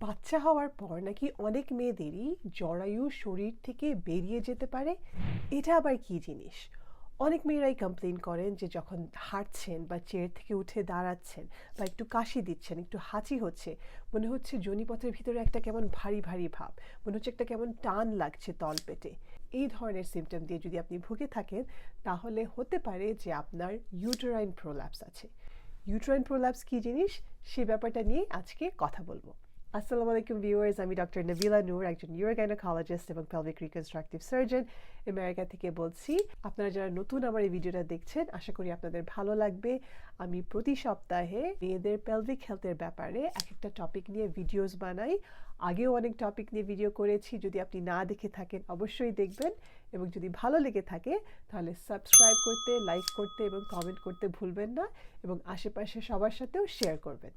বাচ্চা হওয়ার পর নাকি অনেক মেয়েদেরই জরায়ু শরীর থেকে বেরিয়ে যেতে পারে? এটা আবার কি জিনিস? অনেক মেয়েরাই কমপ্লেন করেন যে যখন হাঁটছেন বা চেয়ার থেকে উঠে দাঁড়াচ্ছেন বা একটু কাশি দিচ্ছেন, একটু হাঁচি হচ্ছে, মনে হচ্ছে জনিপথের ভিতরে একটা কেমন ভারী ভারী ভাব, মনে হচ্ছে একটা কেমন টান লাগছে তলপেটে। এই ধরনের সিমটম দিয়ে যদি আপনি ভুগে থাকেন, তাহলে হতে পারে যে আপনার ইউটেরাইন প্রোল্যাপস আছে। ইউটেরাইন প্রোল্যাপস কী জিনিস? সে ব্যাপারটা নিয়ে আজকে কথা বলব। আসসালামু আলাইকুম ভিউয়ার্স আমি ডক্টর নবিলা নূর একজন নিউরোগাইনোকোলজিস্ট এবং পেলভিক রিকনস্ট্রাকটিভ সার্জন আমেরিকা থেকে বলছি। আপনারা যারা নতুন আমার এই ভিডিওটা দেখছেন, আশা করি আপনাদের ভালো লাগবে। আমি প্রতি সপ্তাহে মেয়েদের পেলভিক হেলথের ব্যাপারে এক একটা টপিক নিয়ে ভিডিওস বানাই। আগেও অনেক টপিক নিয়ে ভিডিও করেছি। যদি আপনি না দেখে থাকেন, অবশ্যই দেখবেন। এবং যদি ভালো লেগে থাকে, তাহলে সাবস্ক্রাইব করতে লাইক করতে এবং কমেন্ট করতে ভুলবেন না। এবং আশেপাশে সবার সাথেও শেয়ার করবেন।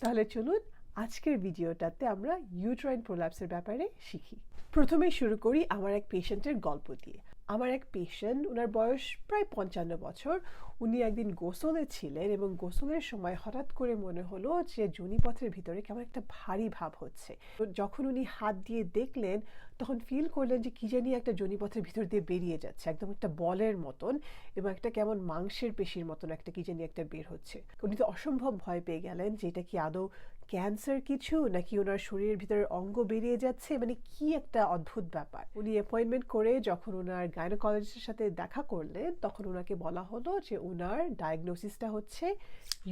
তাহলে চলুন আজকের ভিডিওটাতে আমরা ইউট্রাইন প্রোল্যাপসের ব্যাপারে শিখি। প্রথমে শুরু করি আমার এক পেশেন্টের গল্প দিয়ে। আমার এক পেশেন্ট ওনার বয়স প্রায় পঞ্চান্ন বছর। উনি একদিন গোসলে ছিলেন এবং গোসলের সময় হঠাৎ করে মনে হলো যে জনিপথের ভিতরে কেমন একটা ভারী ভাব হচ্ছে। যখন উনি হাত দিয়ে দেখলেন, তখন ফিল করলেন যে কি জানি একটা জনিপথের ভিতর দিয়ে বেরিয়ে যাচ্ছে, একদম একটা বলের মতন এবং একটা কেমন মাংসের পেশির মতন একটা কি জানি একটা বের হচ্ছে। উনি তো অসম্ভব ভয় পেয়ে গেলেন যে এটা কি আদৌ ক্যান্সার কিছু নাকি ওনার শরীরের ভিতরে অঙ্গ বেরিয়ে যাচ্ছে? মানে কি একটা অদ্ভুত ব্যাপার। উনি অ্যাপয়েন্টমেন্ট করে যখন ওনার গাইনোকলজিস্টের সাথে দেখা করলেন, তখন ওনাকে বলা হলো যে ওনার ডায়াগনোসিসটা হচ্ছে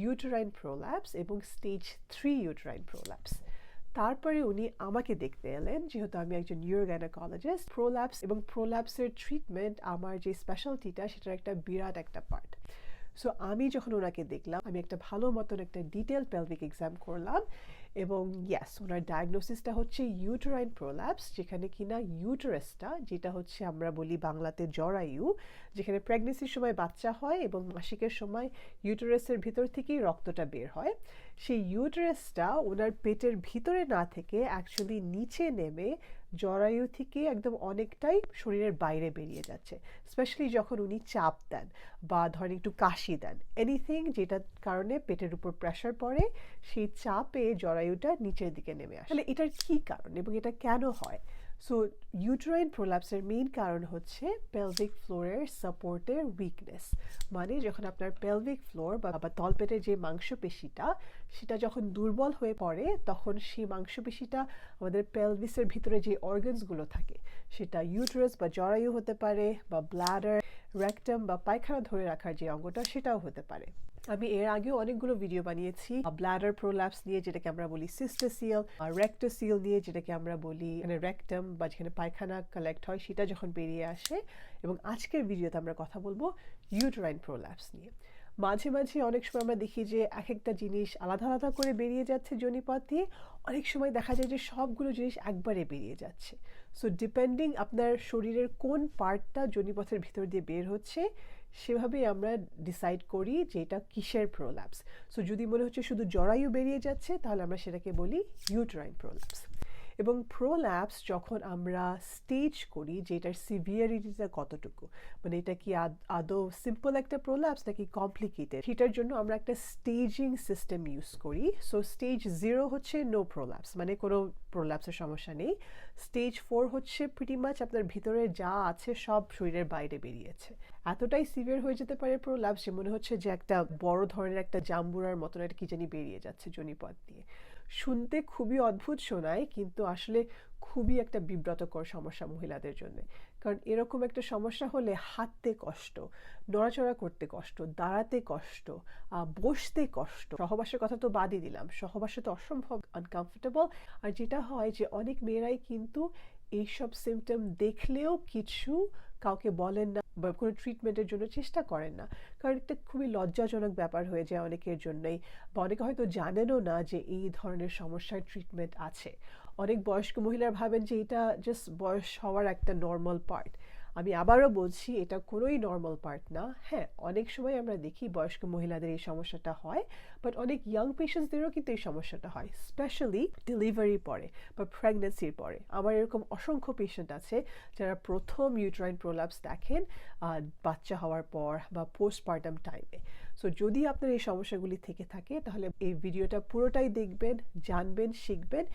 ইউটেরাইন প্রোল্যাপস এবং স্টেজ থ্রি ইউটেরাইন প্রোল্যাপস তারপরে উনি আমাকে দেখতে এলেন, যেহেতু আমি একজন নিউরোগাইনোকলজিস্ট প্রোল্যাপস এবং প্রোল্যাপসের ট্রিটমেন্ট আমার যে স্পেশালিটিটা সেটার একটা বিরাট একটা পার্ট সো আমি যখন ওনাকে দেখলাম, আমি একটা ভালো মতন একটা ডিটেল পেলভিক এক্সাম করলাম এবং ইয়াস ওনার ডায়াগনোসিসটা হচ্ছে ইউটেরাইন প্রোল্যাপস যেখানে কিনা ইউটারাসটা যেটা হচ্ছে আমরা বলি বাংলাতে জরায়ু, যেখানে প্রেগনেন্সির সময় বাচ্চা হয় এবং মাসিকের সময় ইউটারাসের ভিতর থেকেই রক্তটা বের হয়। সেই ইউটারাসটা ওনার পেটের ভিতরে না থেকে অ্যাকচুয়ালি নিচে নেমে জরায়ু থেকে একদম অনেকটাই শরীরের বাইরে বেরিয়ে যাচ্ছে স্পেশালি যখন উনি চাপ দেন বা ধরেন একটু কাশি দেন। এনিথিং যেটার কারণে পেটের উপর প্রেশার পড়ে, সেই চাপে জরায়ুটা নিচের দিকে নেমে আসে। তাহলে এটার কী কারণ এবং এটা কেন হয়? সো ইউট্রাইন প্রোল্যাপসের মেইন কারণ হচ্ছে পেলভিক ফ্লোরের সাপোর্টের উইকনেস মানে যখন আপনার পেলভিক ফ্লোর বা তলপেটের যে মাংসপেশিটা সেটা যখন দুর্বল হয়ে পড়ে, তখন সেই মাংসপেশিটা আমাদের পেলভিসের ভিতরে যে অর্গানসগুলো থাকে, সেটা ইউট্রাস বা জরায়ু হতে পারে বা ব্লাডার রেকটাম বা পায়খানা ধরে রাখার যে অঙ্গটা, সেটাও হতে পারে। আমি এর আগেও অনেকগুলো ভিডিও বানিয়েছি ব্লাডার প্রোল্যাপস নিয়ে যেটাকে আমরা বলি সিস্টোসিয়াল রেক্টোসিল নিয়ে যেটাকে আমরা বলি মানে রেকটাম বা যেখানে পায়খানা কালেক্ট হয়, সেটা যখন বেরিয়ে আসে, এবং আজকের ভিডিওতে আমরা কথা বলব ইউটেরাইন প্রোল্যাপস নিয়ে। মাঝে মাঝে অনেক সময় আমরা দেখি যে এক একটা জিনিস আলাদা আলাদা করে বেরিয়ে যাচ্ছে জনিপথ দিয়ে, অনেক সময় দেখা যায় যে সবগুলো জিনিস একবারে বেরিয়ে যাচ্ছে। সো ডিপেন্ডিং আপনার শরীরের কোন পার্টটা জনিপথের ভিতর দিয়ে বের হচ্ছে, সেভাবেই আমরা ডিসাইড করি যে এটা কিসের প্রোল্যাপস সো যদি মনে হচ্ছে শুধু জরায়ু বেরিয়ে যাচ্ছে, তাহলে আমরা সেটাকে বলি ইউট্রাইন প্রোল্যাপস এবং প্রোল্যাপস যখন আমরা স্টেজ করি যে এটার সিভিয়ারিটিটা কতটুকু? মানে এটা কি আদৌ সিম্পল একটা প্রোল্যাপস নাকি কমপ্লিকেটেড সেটার জন্য আমরা একটা স্টেজিং সিস্টেম ইউজ করি। সো স্টেজ জিরো হচ্ছে নো প্রোল্যাপস মানে কোনো প্রোল্যাপসের সমস্যা নেই। স্টেজ ফোর হচ্ছে প্রিটি মাছ আপনার ভিতরে যা আছে সব শরীরের বাইরে বেরিয়েছে। এতটাই সিভিয়ার হয়ে যেতে পারে প্রোল্যাপস যে মনে হচ্ছে যে একটা বড় ধরনের একটা জাম্বুরার মতন একটা কি জানি বেরিয়ে যাচ্ছে জনিপথ দিয়ে। শুনতে খুবই অদ্ভুত শোনায়, কিন্তু আসলে খুবই একটা বিব্রতকর সমস্যা মহিলাদের জন্য। কারণ এরকম একটা সমস্যা হলে হাঁটতে কষ্ট, নড়াচড়া করতে কষ্ট, দাঁড়াতে কষ্ট বসতে কষ্ট। সহবাসের কথা তো বাদই দিলাম। সহবাসে তো অসম্ভব আনকমফোর্টেবল আর যেটা হয় যে অনেক মেয়েরাই কিন্তু এইসব সিমটম দেখলেও কিছু কাউকে বলেন না বা কোনো ট্রিটমেন্টের জন্য চেষ্টা করেন না। কারণ একটা খুবই লজ্জাজনক ব্যাপার হয়ে যায় অনেকের জন্যই বা অনেকে হয়তো জানেনও না যে এই ধরনের সমস্যার ট্রিটমেন্ট আছে। অনেক বয়স্ক মহিলারা ভাবেন যে এটা জাস্ট বয়স হওয়ার একটা নর্মাল পার্ট আমি আবারও বলছি, এটা কোনোই নর্মাল পার্ট না। হ্যাঁ অনেক সময় আমরা দেখি বয়স্ক মহিলাদের এই সমস্যাটা হয় বাট অনেক ইয়াং পেশেন্টসদেরও কিন্তু এই সমস্যাটা হয় স্পেশালি ডেলিভারি পরে বা প্রেগনেন্সির পরে। আমার এরকম অসংখ্য পেশেন্ট আছে যারা প্রথম ইউট্রাইন প্রোলাপস দেখেন বাচ্চা হওয়ার পর বা পোস্টপার্টাম টাইমে সো যদি আপনার এই সমস্যাগুলি থেকে থাকে, তাহলে এই ভিডিওটা পুরোটাই দেখবেন, জানবেন, শিখবেন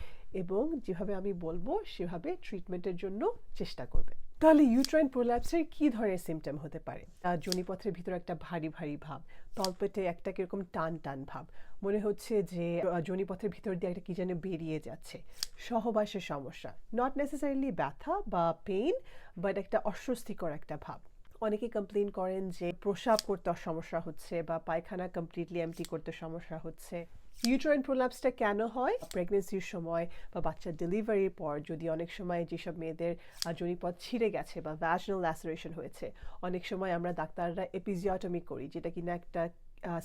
এবং যেভাবে আমি বলব, সেভাবে ট্রিটমেন্টের জন্য চেষ্টা করবেন। তাহলে ইউট্রাইন প্রোল্যাপসের কি ধরনের সিমটম হতে পারে? যোনিপথের ভিতরে একটা ভারী ভারী ভাব তলপেটে একটা কীরকম টান টান ভাব। মনে হচ্ছে যে যোনিপথের ভিতর দিয়ে একটা কি যেন বেরিয়ে যাচ্ছে। সহবাসের সমস্যা নট নেসেসারিলি ব্যথা বা পেইন বাট একটা অস্বস্তিকর একটা ভাব। অনেকে কমপ্লেন করেন যে, প্রসাব করতে সমস্যা হচ্ছে বা পায়খানা কমপ্লিটলি এমটি করতে সমস্যা হচ্ছে। ইউট্রাইন প্রোল্যাপসটা কেন হয়? প্রেগনেন্সির সময় বা বাচ্চার ডেলিভারির পর যদি অনেক সময় যেসব মেয়েদের আহ, যোনিপথ ছিঁড়ে গেছে বা ভ্যাজনাল ল্যাসারেশন হয়েছে অনেক সময় আমরা ডাক্তাররা এপিজিওটমি করি যেটা কিনা একটা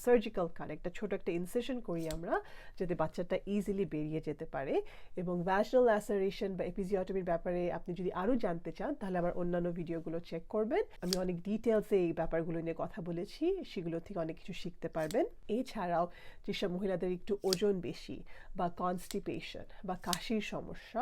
সার্জিক্যাল কাট একটা ছোট একটা ইনসেশন করি আমরা, যাতে বাচ্চাটা ইজিলি বেরিয়ে যেতে পারে। এবং ভ্যাজনাল ল্যাসারেশন বা এপিজিওটমির ব্যাপারে আপনি যদি আরও জানতে চান, তাহলে আমার অন্যান্য ভিডিওগুলো চেক করবেন। আমি অনেক ডিটেলসে এই ব্যাপারগুলো নিয়ে কথা বলেছি, সেগুলো থেকে অনেক কিছু শিখতে পারবেন। এছাড়াও যেসব মহিলাদের একটু ওজন বেশি বা কনস্টিপেশন বা কাশির সমস্যা,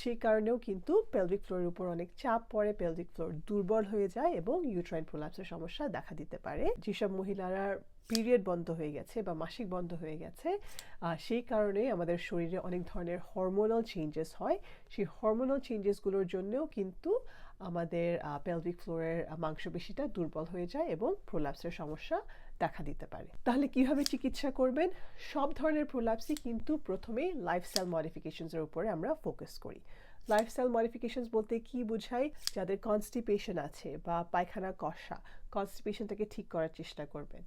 সেই কারণেও কিন্তু পেলভিক ফ্লোরের উপর অনেক চাপ পড়ে পেলভিক ফ্লোর দুর্বল হয়ে যায় এবং ইউট্রাইন প্রোলাপসের সমস্যা দেখা দিতে পারে। যেসব মহিলারা পিরিয়ড বন্ধ হয়ে গেছে বা মাসিক বন্ধ হয়ে গেছে সেই কারণে আমাদের শরীরে অনেক ধরনের হরমোনাল চেঞ্জেস হয়। সেই হরমোনাল চেঞ্জেসগুলোর জন্যেও কিন্তু আমাদের পেলভিক ফ্লোরের মাংসপেশিটা দুর্বল হয়ে যায় এবং প্রোলাপসের সমস্যা দেখা দিতে পারে। তাহলে কীভাবে চিকিৎসা করবেন? সব ধরনের প্রোলাপসই কিন্তু প্রথমেই লাইফস্টাইল মডিফিকেশনসের উপরে আমরা ফোকাস করি। লাইফস্টাইল মডিফিকেশনস বলতে কি বোঝায় যাদের কনস্টিপেশন আছে বা পায়খানা কষা কনস্টিপেশনটাকে ঠিক করার চেষ্টা করবেন।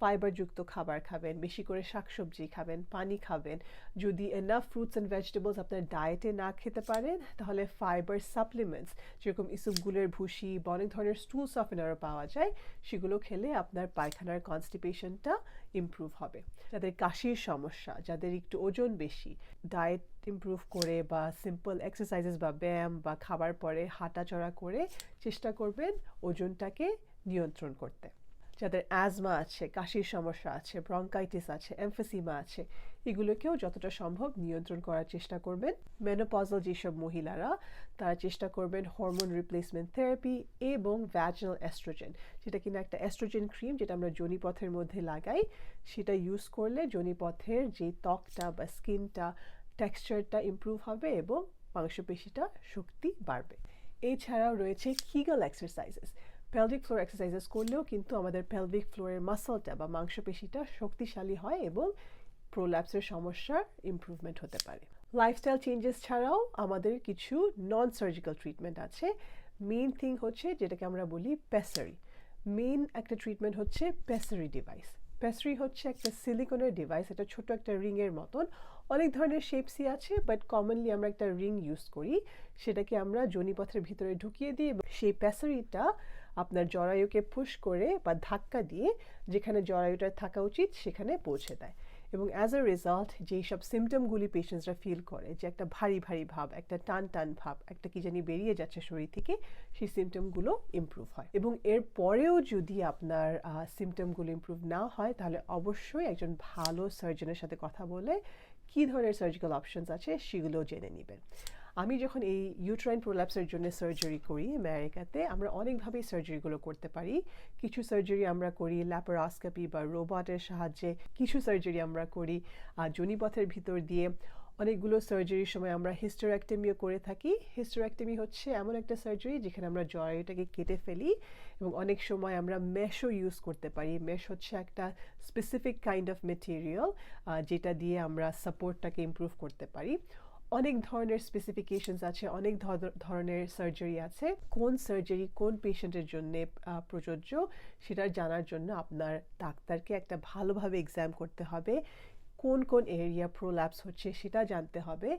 ফাইবারযুক্ত খাবার খাবেন, বেশি করে শাকসবজি খাবেন, পানি খাবেন। যদি এনাফ ফ্রুটস অ্যান্ড ভেজিটেবলস আপনার ডায়েটে না খেতে পারেন, তাহলে ফাইবার সাপ্লিমেন্টস যেরকম ইসুপগুলের ভুসি বা অনেক ধরনের স্টুল সফেনারও পাওয়া যায়, সেগুলো খেলে আপনার পায়খানার কনস্টিপেশনটা ইমপ্রুভ হবে। যাদের কাশির সমস্যা, যাদের একটু ওজন বেশি ডায়েট ইমপ্রুভ করে বা সিম্পল এক্সারসাইজেস বা ব্যায়াম বা খাবার পরে হাঁটাচড়া করে চেষ্টা করবেন ওজনটাকে নিয়ন্ত্রণ করতে। যাদের অ্যাজমা আছে, কাশির সমস্যা আছে, ব্রঙ্কাইটিস আছে, এমফেসিমা আছে, এগুলোকেও যতটা সম্ভব নিয়ন্ত্রণ করার চেষ্টা করবেন। মেনোপজল যেসব মহিলারা, তারা চেষ্টা করবেন হরমোন রিপ্লেসমেন্ট থেরাপি এবং ভ্যাজনাল অ্যাস্ট্রোজেন যেটা কিনা একটা অ্যাস্ট্রোজেন ক্রিম যেটা আমরা জনিপথের মধ্যে লাগাই, সেটা ইউজ করলে জনিপথের যে ত্বকটা বা স্কিনটা টেক্সচারটা ইমপ্রুভ হবে এবং মাংসপেশিটা শক্তি বাড়বে। এছাড়াও রয়েছে Kegel exercises pelvic floor exercises করলেও কিন্তু আমাদের পেলভিক ফ্লোরের মাসলটা বা মাংসপেশিটা শক্তিশালী হয় এবং প্রোল্যাপসের সমস্যার ইমপ্রুভমেন্ট হতে পারে। লাইফস্টাইল চেঞ্জেস ছাড়াও আমাদের কিছু নন সার্জিক্যাল ট্রিটমেন্ট আছে। মেইন থিং হচ্ছে যেটাকে আমরা বলি পেসারি মেইন একটা ট্রিটমেন্ট হচ্ছে পেসারি ডিভাইস পেসারি হচ্ছে একটা সিলিকনের ডিভাইস এটা ছোট একটা রিংয়ের মতন। অনেক ধরনের শেপসই আছে বাট কমনলি আমরা একটা রিং ইউজ করি। সেটাকে আমরা জনিপথের ভিতরে ঢুকিয়ে দিই এবং সেই প্যাসারিটা আপনার জরায়ুকে পুশ করে বা ধাক্কা দিয়ে যেখানে জরায়ুটা থাকা উচিত সেখানে পৌঁছে দেয়। এবং অ্যাজ আ রেজাল্ট যেই সব সিমটমগুলি পেশেন্টসরা ফিল করে, যে একটা ভারী ভারী ভাব, একটা টান টান ভাব, একটা কি জানি বেরিয়ে যাচ্ছে শরীর থেকে, সেই সিমটমগুলো ইমপ্রুভ হয়। এবং এর পরেও যদি আপনার সিমটমগুলো ইমপ্রুভ না হয়, তাহলে অবশ্যই একজন ভালো সার্জনের সাথে কথা বলে কী ধরনের সার্জিক্যাল অপশনস আছে সেগুলো জেনে নেবেন। আমি যখন এই ইউট্রাইন প্রোল্যাপসের জন্য সার্জারি করি আমেরিকাতে আমরা অনেকভাবেই সার্জারিগুলো করতে পারি। কিছু সার্জারি আমরা করি ল্যাপারোস্কোপি বা রোবটের সাহায্যে, কিছু সার্জারি আমরা করি জনিপথের ভিতর দিয়ে। অনেকগুলো সার্জারির সময় আমরা হিস্টোরেক্টমিও করে থাকি। হিস্টোরেক্টমি হচ্ছে এমন একটা সার্জারি যেখানে আমরা জরায়ুটাকে কেটে ফেলি এবং অনেক সময় আমরা মেশও ইউজ করতে পারি। মেশ হচ্ছে একটা স্পেসিফিক কাইন্ড অফ মেটেরিয়াল যেটা দিয়ে আমরা সাপোর্টটাকে ইমপ্রুভ করতে পারি। অনেক ধরনের স্পেসিফিকেশনস আছে, অনেক ধর- ধরনের সার্জারি আছে। কোন সার্জারি কোন পেশেন্টের জন্য প্রযোজ্য সেটা জানার জন্য আপনার ডাক্তারকে একটা ভালোভাবে এক্সাম করতে হবে। কোন কোন এরিয়া প্রোল্যাপস হচ্ছে সেটা জানতে হবে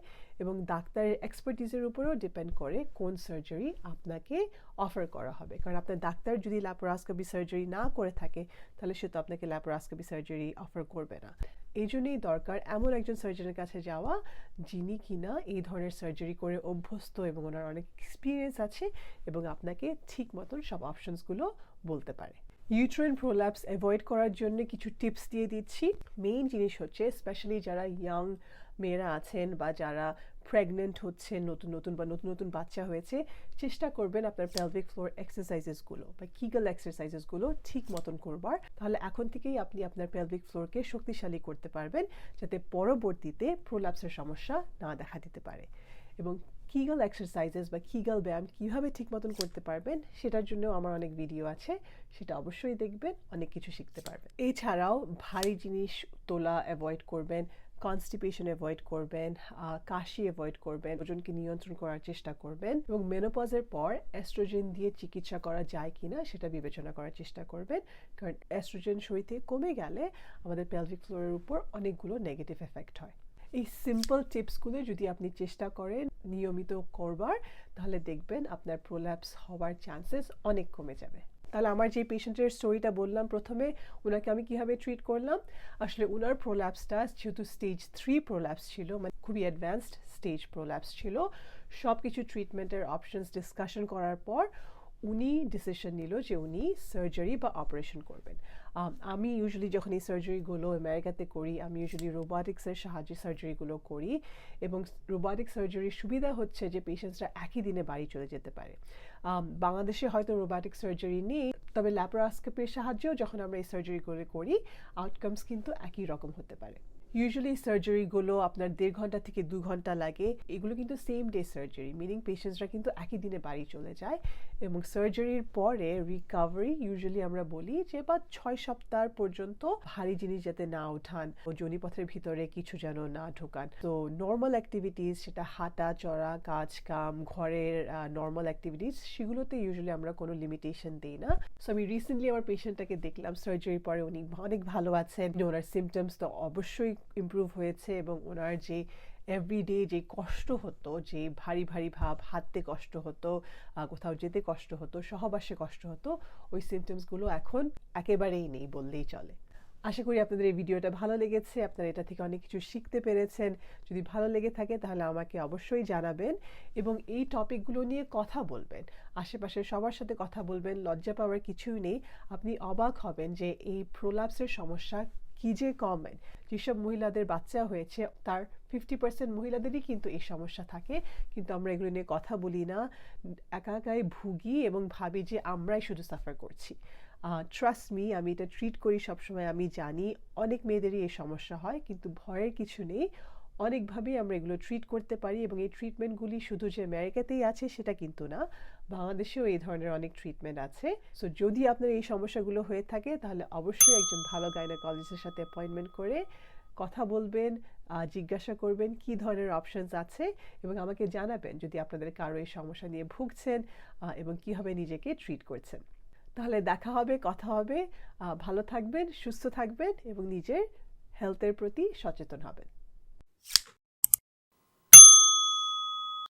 এবং ডাক্তারের এক্সপার্টিসের উপরেও ডিপেন্ড করে কোন সার্জারি আপনাকে অফার করা হবে। কারণ আপনার ডাক্তার যদি ল্যাপোরাস্কোপি সার্জারি না করে থাকে, তাহলে সে তো আপনাকে ল্যাপারোস্কোপি সার্জারি অফার করবে না। এই জন্যই দরকার এমন একজন সার্জনের কাছে যাওয়া, যিনি কিনা এই ধরনের সার্জারি করে অভ্যস্ত এবং ওনার অনেক এক্সপিরিয়েন্স আছে এবং আপনাকে ঠিক মতন সব অপশনসগুলো বলতে পারে। ইউট্রেন প্রোল্যাপস অ্যাভয়েড করার জন্য কিছু টিপস দিয়ে দিচ্ছি। মেইন জিনিস হচ্ছে স্পেশালি যারা ইয়াং মেয়েরা আছেন বা যারা প্রেগনেন্ট হচ্ছে নতুন নতুন বা নতুন নতুন বাচ্চা হয়েছে, চেষ্টা করবেন আপনার পেলভিক ফ্লোর এক্সারসাইজেসগুলো বা কিগল এক্সারসাইজেসগুলো ঠিক মতন করবার। তাহলে এখন থেকেই আপনি আপনার পেলভিক ফ্লোরকে শক্তিশালী করতে পারবেন, যাতে পরবর্তীতে প্রোলাপসের সমস্যা না দেখা দিতে পারে। এবং কিগল এক্সারসাইজেস বা কিগল ব্যায়াম কীভাবে ঠিক মতন করতে পারবেন সেটার জন্য আমার অনেক ভিডিও আছে, সেটা অবশ্যই দেখবেন, অনেক কিছু শিখতে পারবেন। এছাড়াও ভারী জিনিস তোলা অ্যাভয়েড করবেন কনস্টিপেশন অ্যাভয়েড করবেন কাশি অ্যাভয়েড করবেন, ওজনকে নিয়ন্ত্রণ করার চেষ্টা করবেন এবং মেনোপজের পর অ্যাস্ট্রোজেন দিয়ে চিকিৎসা করা যায় কিনা সেটা বিবেচনা করার চেষ্টা করবেন। কারণ অ্যাস্ট্রোজেন শরীরে কমে গেলে আমাদের পেলভিক ফ্লোরের উপর অনেকগুলো নেগেটিভ এফেক্ট হয়। এই সিম্পল টিপসগুলো যদি আপনি চেষ্টা করেন নিয়মিত করবার, তাহলে দেখবেন আপনার প্রোল্যাপস হওয়ার চান্সেস অনেক কমে যাবে। তাহলে আমার যে পেশেন্টের স্টোরিটা বললাম প্রথমে ওনাকে আমি কীভাবে ট্রিট করলাম? আসলে ওনার প্রোল্যাপসটা যেহেতু স্টেজ থ্রি প্রোল্যাপস ছিল মানে খুবই অ্যাডভান্সড স্টেজ প্রোল্যাপস ছিল সব কিছু ট্রিটমেন্টের অপশনস ডিসকাশন করার পর উনি ডিসিশন নিল যে উনি সার্জারি বা অপারেশন করবেন। আম, ইউজুয়ালি যখন এই সার্জারিগুলো আমেরিকাতে করি আমি ইউজুয়ালি রোবোটিক্সের সাহায্যে সার্জারিগুলো করি এবং রোবোটিক সার্জারির সুবিধা হচ্ছে যে পেশেন্টসরা একই দিনে বাড়ি চলে যেতে পারে। বাংলাদেশে হয়তো রোবোটিক সার্জারি নেই তবে ল্যাপারোস্কোপির সাহায্যেও যখন আমরা এই সার্জারিগুলো করি আউটকামস কিন্তু একই রকম হতে পারে। ইউজুয়ালি সার্জারিগুলো আপনার দেড় ঘণ্টা থেকে দু ঘণ্টা লাগে। এগুলো কিন্তু সেম ডে সার্জারি মিনিং পেশেন্টসরা কিন্তু একই দিনে বাড়ি চলে যায়। এবং সার্জারির পরে রিকাভারি ইউজুয়ালি আমরা বলি যে বা ছয় সপ্তাহ পর্যন্ত ভারী জিনিস যাতে না উঠান জনিপথের ভিতরে কিছু যেন না ঢোকান। তো নর্মাল অ্যাক্টিভিটিস সেটা হাঁটা, চড়া, কাজ, কাম, ঘরের নর্মাল অ্যাক্টিভিটিস সেগুলোতে ইউজুয়ালি আমরা কোনো লিমিটেশন দিই না। সো আমি রিসেন্টলি আমার পেশেন্টটাকে দেখলাম সার্জারির পরে উনি অনেক ভালো আছেন। ওনার সিমটমস তো অবশ্যই ইমপ্রুভ হয়েছে এবং ওনার যে এভরিডে যে কষ্ট হতো, যে ভারী ভারী ভাব, হাঁটতে কষ্ট হতো কোথাও যেতে কষ্ট হতো, সহবাসে কষ্ট হতো, ওই সিমটমসগুলো এখন একেবারেই নেই বললেই চলে। আশা করি আপনাদের এই ভিডিওটা ভালো লেগেছে, আপনারা এটা থেকে অনেক কিছু শিখতে পেরেছেন। যদি ভালো লেগে থাকে তাহলে আমাকে অবশ্যই জানাবেন এবং এই টপিকগুলো নিয়ে কথা বলবেন। আশেপাশের সবার সাথে কথা বলবেন, লজ্জা পাওয়ার কিছুই নেই। আপনি অবাক হবেন যে এই প্রোলাপসের সমস্যা কি যে কমেন যেসব মহিলাদের বাচ্চা হয়েছে, তার ফিফটি পার্সেন্ট মহিলাদেরই কিন্তু এই সমস্যা থাকে। কিন্তু আমরা এগুলো নিয়ে কথা বলি না। একা একাই ভুগি এবং ভাবি যে আমরাই শুধু সাফার করছি। ট্রাস্ট মি আমি এটা ট্রিট করি, সবসময় আমি জানি। অনেক মেয়েদেরই এই সমস্যা হয়, কিন্তু ভয়ের কিছু নেই। অনেকভাবেই আমরা এগুলো ট্রিট করতে পারি এবং এই ট্রিটমেন্টগুলি শুধু যে আমেরিকাতেই আছে সেটা কিন্তু না, বাংলাদেশেও এই ধরনের অনেক ট্রিটমেন্ট আছে। সো যদি আপনার এই সমস্যাগুলো হয়ে থাকে, তাহলে অবশ্যই একজন ভালো গাইনোকলজিস্টের সাথে অ্যাপয়েন্টমেন্ট করে কথা বলবেন জিজ্ঞাসা করবেন কি ধরনের অপশনস আছে এবং আমাকে জানাবেন যদি আপনাদের কারও এই সমস্যা নিয়ে ভুগছেন এবং কীভাবে নিজেকে ট্রিট করছেন। তাহলে দেখা হবে, কথা হবে ভালো থাকবেন, সুস্থ থাকবেন এবং নিজের হেলথের প্রতি সচেতন হবেন।